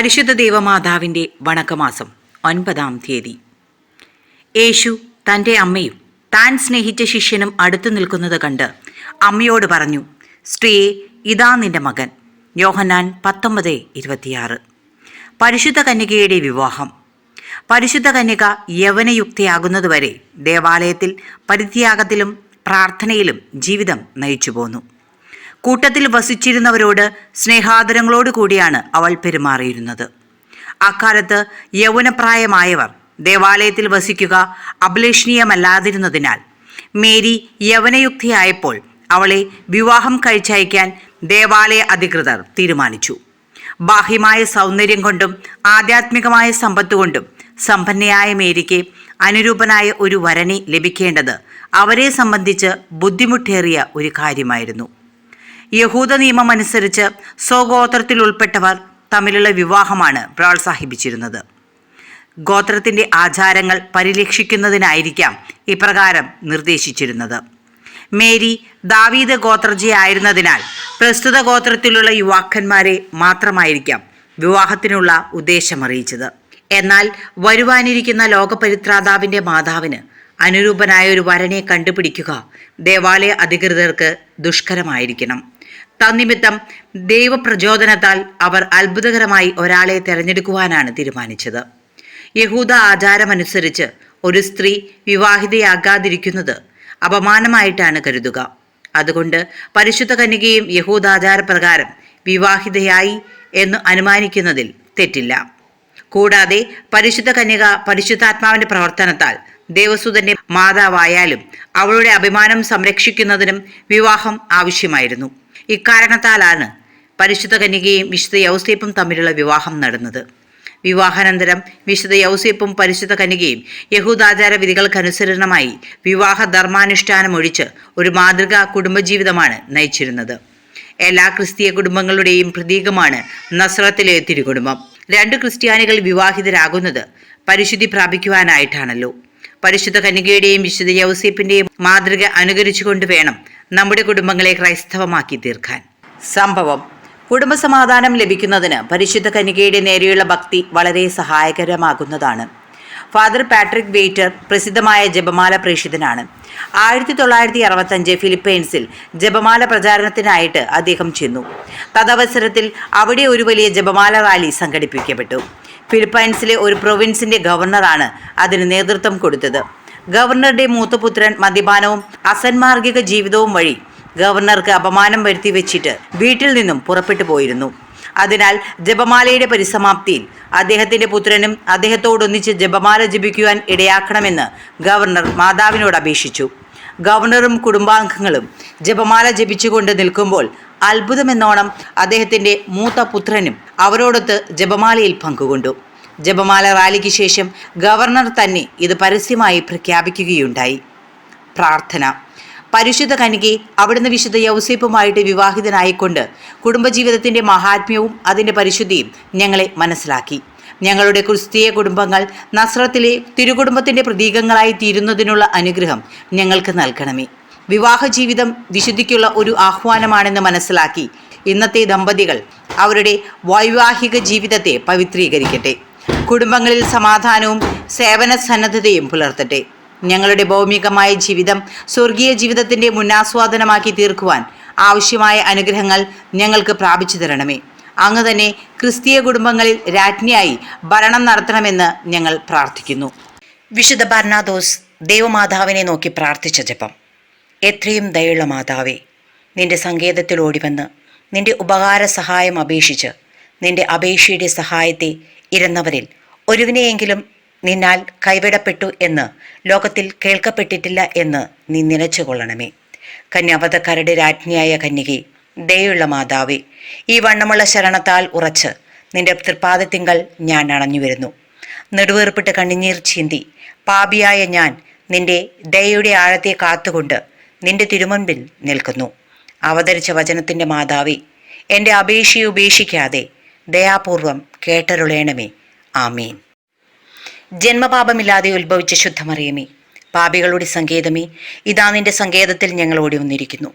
പരിശുദ്ധ ദേവമാതാവിന്റെ വണക്കമാസം ഒൻപതാം തീയതി. യേശു തന്റെ അമ്മയും താൻ സ്നേഹിച്ച ശിഷ്യനും അടുത്തു നിൽക്കുന്നത് കണ്ട് അമ്മയോട് പറഞ്ഞു സ്ത്രീയെ ഇതാ നിന്റെ മകൻ. യോഹന്നാൻ പത്തൊമ്പത് ഇരുപത്തിയാറ്. പരിശുദ്ധ കന്യകയുടെ വിവാഹം. പരിശുദ്ധ കന്യക യവനയുക്തയാകുന്നതുവരെ ദേവാലയത്തിൽ പരിത്യാഗത്തിലും പ്രാർത്ഥനയിലും ജീവിതം നയിച്ചു പോന്നു കൂട്ടത്തിൽ വസിച്ചിരുന്നവരോട് സ്നേഹാദരങ്ങളോട് കൂടിയാണ് അവൾ പെരുമാറിയിരുന്നത്. അക്കാലത്ത് യൗവനപ്രായമായവർ ദേവാലയത്തിൽ വസിക്കുക അഭിലഷണീയമല്ലാതിരുന്നതിനാൽ മേരി യവനയുക്തിയായപ്പോൾ അവളെ വിവാഹം കഴിച്ചയക്കാൻ ദേവാലയ അധികൃതർ തീരുമാനിച്ചു. ബാഹ്യമായ സൗന്ദര്യം കൊണ്ടും ആധ്യാത്മികമായ സമ്പത്ത് കൊണ്ടും സമ്പന്നയായ മേരിക്ക് അനുരൂപനായ ഒരു വരനെ ലഭിക്കേണ്ടത് അവരെ സംബന്ധിച്ച് ബുദ്ധിമുട്ടേറിയ ഒരു കാര്യമായിരുന്നു. യഹൂദ നിയമം അനുസരിച്ച് സ്വഗോത്രത്തിൽ ഉൾപ്പെട്ടവർ തമ്മിലുള്ള വിവാഹമാണ് പ്രോത്സാഹിപ്പിച്ചിരുന്നത്. ഗോത്രത്തിന്റെ ആചാരങ്ങൾ പരിരക്ഷിക്കുന്നതിനായിരിക്കാം ഇപ്രകാരം നിർദ്ദേശിച്ചിരുന്നത്. മേരി ദാവീദ് ഗോത്രജയായിരുന്നതിനാൽ പ്രസ്തുത ഗോത്രത്തിലുള്ള യുവാക്കന്മാരെ മാത്രമായിരിക്കാം വിവാഹത്തിനുള്ള ഉദ്ദേശമറിയിച്ചത്. എന്നാൽ വരുവാനിരിക്കുന്ന ലോകപരിത്രാതാവിന്റെ മാതാവിന് അനുരൂപനായ ഒരു വരനെ കണ്ടുപിടിക്കുക ദേവാലയ അധികൃതർക്ക് ദുഷ്കരമായിരിക്കണം. തന്നിമിത്തം ദൈവപ്രചോദനത്താൽ അവർ അത്ഭുതകരമായി ഒരാളെ തിരഞ്ഞെടുക്കുവാനാണ് തീരുമാനിച്ചത്. യഹൂദ ആചാരമനുസരിച്ച് ഒരു സ്ത്രീ വിവാഹിതയാകാതിരിക്കുന്നത് അപമാനമായിട്ടാണ് കരുതുക. അതുകൊണ്ട് പരിശുദ്ധ കന്യകയും യഹൂദാചാരപ്രകാരം വിവാഹിതയായി എന്ന് അനുമാനിക്കുന്നതിൽ തെറ്റില്ല. കൂടാതെ പരിശുദ്ധ കന്യക പരിശുദ്ധാത്മാവിന്റെ പ്രവർത്തനത്താൽ ദേവസുതന്റെ മാതാവായാലും അവളുടെ അഭിമാനം സംരക്ഷിക്കുന്നതിനും വിവാഹം ആവശ്യമായിരുന്നു. ഇക്കാരണത്താലാണ് പരിശുദ്ധ കന്യകയും വിശുദ്ധ യൗസേപ്പും തമ്മിലുള്ള വിവാഹം നടന്നത്. വിവാഹാനന്തരം വിശുദ്ധ യൗസേപ്പും പരിശുദ്ധ കന്യകയും യഹൂദാചാര വിധികൾക്കനുസരണമായി വിവാഹ ധർമാനുഷ്ഠാനം ഒഴിച്ച് ഒരു മാതൃകാ കുടുംബജീവിതമാണ് നയിച്ചിരുന്നത്. എല്ലാ ക്രിസ്തീയ കുടുംബങ്ങളുടെയും പ്രതീകമാണ് നസ്രത്തിലെ തിരുകുടുംബം. രണ്ട് ക്രിസ്ത്യാനികൾ വിവാഹിതരാകുന്നത് പരിശുദ്ധി പ്രാപിക്കുവാനായിട്ടാണല്ലോ. പരിശുദ്ധ കന്യകയുടെയും വിശുദ്ധ യൗസീപ്പിന്റെയും മാതൃക അനുകരിച്ചുകൊണ്ട് വേണം നമ്മുടെ കുടുംബങ്ങളെ ക്രൈസ്തവമാക്കി തീർക്കാൻ. സംഭവം കുടുംബസമാധാനം ലഭിക്കുന്നതിന് പരിശുദ്ധ കന്യകയുടെ നേരെയുള്ള ഭക്തി വളരെ സഹായകരമാകുന്നതാണ്. ഫാദർ പാട്രിക് വെയ്റ്റർ പ്രസിദ്ധമായ ജപമാല പ്രേക്ഷിതനാണ്. ആയിരത്തി തൊള്ളായിരത്തി അറുപത്തഞ്ച് ഫിലിപ്പൈൻസിൽ ജപമാല പ്രചാരണത്തിനായിട്ട് അദ്ദേഹം ചെന്നു. തദവസരത്തിൽ അവിടെ ഒരു വലിയ ജപമാല റാലി സംഘടിപ്പിക്കപ്പെട്ടു. ഫിലിപ്പൈൻസിലെ ഒരു പ്രൊവിൻസിന്റെ ഗവർണറാണ് അതിന് നേതൃത്വം കൊടുത്തത്. ഗവർണറുടെ മൂത്തപുത്രൻ മദ്യപാനവും അസന്മാർഗിക ജീവിതവും വഴി ഗവർണർക്ക് അപമാനം വരുത്തി വെച്ചിട്ട് വീട്ടിൽ നിന്നും പുറപ്പെട്ടു പോയിരുന്നു. അതിനാൽ ജപമാലയുടെ പരിസമാപ്തിയിൽ അദ്ദേഹത്തിന്റെ പുത്രനും അദ്ദേഹത്തോടൊന്നിച്ച് ജപമാല ജപിക്കുവാൻ ഇടയാക്കണമെന്ന് ഗവർണർ മാതാവിനോട് അപേക്ഷിച്ചു. ഗവർണറും കുടുംബാംഗങ്ങളും ജപമാല ജപിച്ചുകൊണ്ട് നിൽക്കുമ്പോൾ അത്ഭുതമെന്നോണം അദ്ദേഹത്തിന്റെ മൂത്ത പുത്രനും അവരോടൊത്ത് ജപമാലയിൽ പങ്കുകൊണ്ടു. ജപമാല റാലിക്ക് ശേഷം ഗവർണർ തന്നെ ഇത് പരസ്യമായി പ്രഖ്യാപിക്കുകയുണ്ടായി. പ്രാർത്ഥന. പരിശുദ്ധ കനികെ അവിടുന്ന് വിശുദ്ധ യൗസേപ്പുമായിട്ട് വിവാഹിതനായിക്കൊണ്ട് കുടുംബജീവിതത്തിന്റെ മഹാത്മ്യവും അതിന്റെ പരിശുദ്ധിയും ഞങ്ങളെ മനസ്സിലാക്കി. ഞങ്ങളുടെ ക്രിസ്തീയ കുടുംബങ്ങൾ നസ്രത്തിലെ തിരുകുടുംബത്തിന്റെ പ്രതീകങ്ങളായി തീരുന്നതിനുള്ള അനുഗ്രഹം ഞങ്ങൾക്ക് നൽകണമേ. വിവാഹ ജീവിതം വിശുദ്ധിക്കുള്ള ഒരു ആഹ്വാനമാണെന്ന് മനസ്സിലാക്കി. ഇന്നത്തെ ദമ്പതികൾ അവരുടെ വൈവാഹിക ജീവിതത്തെ പവിത്രീകരിക്കട്ടെ. കുടുംബങ്ങളിൽ സമാധാനവും സേവന സന്നദ്ധതയും പുലർത്തട്ടെ. ഞങ്ങളുടെ ഭൗമികമായ ജീവിതം സ്വർഗീയ ജീവിതത്തിന്റെ മുന്നാസ്വാദനമാക്കി തീർക്കുവാൻ ആവശ്യമായ അനുഗ്രഹങ്ങൾ ഞങ്ങൾക്ക് പ്രാപിച്ചു തരണമേ. അങ്ങ് തന്നെ ക്രിസ്തീയ കുടുംബങ്ങളിൽ രാജ്ഞിയായി ഭരണം നടത്തണമെന്ന് ഞങ്ങൾ പ്രാർത്ഥിക്കുന്നു. വിശുദ്ധ ബർണാദോസ് ദേവമാതാവിനെ നോക്കി പ്രാർത്ഥിച്ച ജപം. എത്രയും ദയുള്ള മാതാവേ നിന്റെ സങ്കേതത്തിൽ ഓടിവന്ന് നിന്റെ ഉപകാര സഹായം അപേക്ഷിച്ച് നിന്റെ അപേക്ഷയുടെ സഹായത്തെ ഇരുന്നവരിൽ ഒരുവിനെയെങ്കിലും നിന്നാൽ കൈവിടപ്പെട്ടു എന്ന് ലോകത്തിൽ കേൾക്കപ്പെട്ടിട്ടില്ല എന്ന് നീ നിലച്ചുകൊള്ളണമേ. കന്യാവതക്കാരുടെ രാജ്ഞിയായ കന്യകെ ദയുള്ള മാതാവേ ഈ വണ്ണമുള്ള ശരണത്താൽ ഉറച്ച് നിന്റെ തൃപ്പാദത്തിങ്കൽ ഞാൻ അണഞ്ഞു വരുന്നു നെടുവേർപ്പിട്ട് കണ്ണിനീർ ചീന്തി പാപിയായ ഞാൻ നിന്റെ ദയയുടെ ആഴത്തെ കാത്തുകൊണ്ട് നിന്റെ തിരുമുൻപിൽ നിൽക്കുന്നു. അവതരിച്ച വചനത്തിന്റെ മാതാവി എന്റെ അപേക്ഷയെ ഉപേക്ഷിക്കാതെ ദയാപൂർവം കേട്ടരുളേണമേ. ആമീൻ. ജന്മപാപമില്ലാതെ ഉത്ഭവിച്ച ശുദ്ധമറിയമേ പാപികളുടെ സങ്കേതമേ ഇതാ നിന്റെ സങ്കേതത്തിൽ ഞങ്ങൾ ഓടി വന്നിരിക്കുന്നു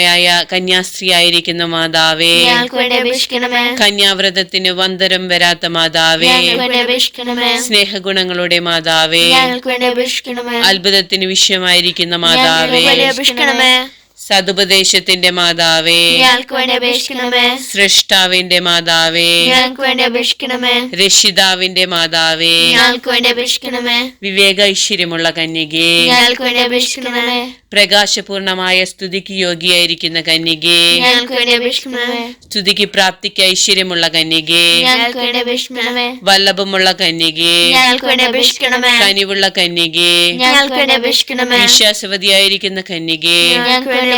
കളങ്കഹീനമയായ കന്യാസ്ത്രീയായിരിക്കുന്ന മാതാവേ ഞങ്ങൾക്ക് വേണ്ടി അപേക്ഷിക്കണമേ. കന്യാവ്രതത്തിന് വന്തരം വരാത്ത മാതാവേ സ്നേഹഗുണങ്ങളുടെ മാതാവേ അത്ഭുതത്തിന് വിഷയമായിരിക്കുന്ന മാതാവേ സതുപദേശത്തിന്റെ മാതാവേ. ഞങ്ങൾക്ക് വേണ്ടി അപേക്ഷിക്കണമേ. സൃഷ്ടാവിന്റെ മാതാവേ. ഞങ്ങൾക്ക് വേണ്ടി അപേക്ഷിക്കണമേ. രക്ഷിതാവിന്റെ മാതാവേ. ഞങ്ങൾക്ക് വേണ്ടി അപേക്ഷിക്കണമേ. വിവേക ഐശ്വര്യമുള്ള കന്യകേ. ഞങ്ങൾക്ക് വേണ്ടി അപേക്ഷിക്കണമേ. പ്രകാശപൂർണമായ സ്തുതിക്ക് യോഗ്യയായിരിക്കുന്ന കന്യകേ. ഞങ്ങൾക്ക് വേണ്ടി അപേക്ഷിക്കണമേ. സ്തുതിക്ക് പ്രാപ്തിക്ക് ഐശ്വര്യമുള്ള കന്യകേ. ഞങ്ങൾക്ക് വേണ്ടി അപേക്ഷിക്കണമേ. വല്ലഭമുള്ള കന്യകേ. ഞങ്ങൾക്ക് വേണ്ടി അപേക്ഷിക്കണമേ. കനിവുള്ള കന്യകേ. ഞങ്ങൾക്ക് വേണ്ടി അപേക്ഷിക്കണമേ. വിശ്വാസവതിയായിരിക്കുന്ന കന്യകേ. ഞങ്ങൾക്ക് വേണ്ടി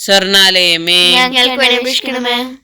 സ്വർണാലയമേ. ഞങ്ങൾക്ക്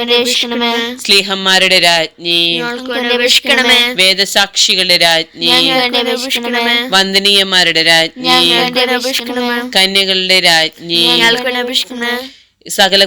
അപേക്ഷിക്കണമേ. സ്ലീഹന്മാരുടെ രാജ്ഞി. അപേക്ഷിക്കണമേ. വേദസാക്ഷികളുടെ രാജ്ഞി. അപേക്ഷിക്കണമേ. വന്ദനീയന്മാരുടെ രാജ്ഞി. അപേക്ഷിക്കണമേ. കന്യകളുടെ രാജ്ഞി. അപേക്ഷിക്കണമേ. സകല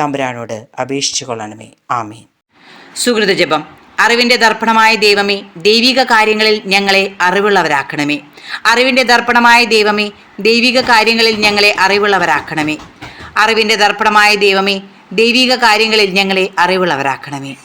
തമ്പുരാനോട് അപേക്ഷിച്ചു കൊള്ളണമേ. ആമീൻ. സുഹൃത ജപം. അറിവിന്റെ ദർപ്പണമായ ദൈവമേ ദൈവിക കാര്യങ്ങളിൽ ഞങ്ങളെ അറിവുള്ളവരാക്കണമേ. അറിവിന്റെ ദർപ്പണമായ ദൈവമേ ദൈവിക കാര്യങ്ങളിൽ ഞങ്ങളെ അറിവുള്ളവരാക്കണമേ. അറിവിന്റെ ദർപ്പണമായ ദൈവമേ ദൈവിക കാര്യങ്ങളിൽ ഞങ്ങളെ അറിവുള്ളവരാക്കണമേ.